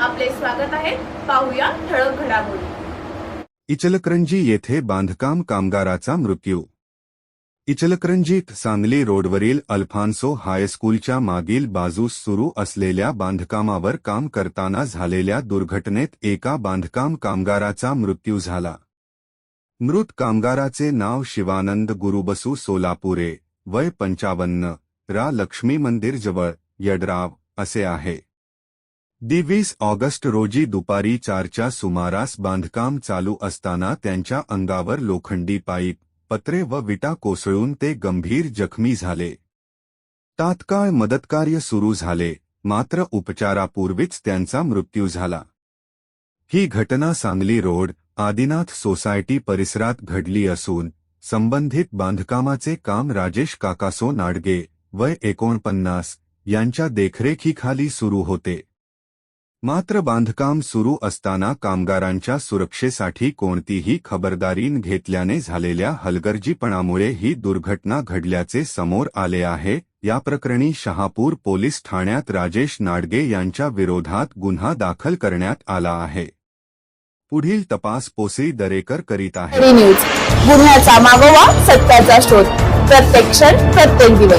आपले स्वागत आहे. पाहूया ठळक घडामोडी. इचलकरंजी येथे बांधकाम कामगाराचा मृत्यू. इचलकरंजीत सांगली रोडवरील अल्फान्सो हायस्कूलच्या मागील बाजूस सुरू असलेल्या बांधकामावर काम करताना झालेल्या दुर्घटनेत एका बांधकाम कामगाराचा मृत्यू झाला. मृत कामगाराचे नाव शिवानंद गुरुबसू सोलापुरे वय पंचावन्न रा लक्ष्मी मंदिर जवळ यड्राव असे आहे. दिवीस ऑगस्ट रोजी दुपारी चारच्या सुमारास बांधकाम चालू असताना त्यांच्या अंगावर लोखंडी पाईप पत्रे व विटा कोसळून ते गंभीर जखमी झाले. तात्काळ मदतकार्य सुरू झाले मात्र उपचारापूर्वीच त्यांचा मृत्यू झाला. ही घटना सांगली रोड आदिनाथ सोसायटी परिसरात घडली असून संबंधित बांधकामाचे काम राजेश काकासो नाडगे वय एकोणपन्नास यांच्या देखरेखीखाली सुरू होते. मात्र बांधकाम सुरू असताना कामगारांच्या सुरक्षेसाठी कोणतीही खबरदारी घेतल्याने झालेल्या हलगर्जीपणामुळे ही दुर्घटना घडल्याचे समोर आले आहे. या प्रकरणी शहापूर पोलीस ठाण्यात राजेश नाडगे यांच्या विरोधात गुन्हा दाखल करण्यात आला आहे. पुढील तपास पोसई दरेकर करीत आहे. गुन्ह्याचा मागोवा सत्याचा शोध. प्रत्येक क्षण प्रत्येक दिवस.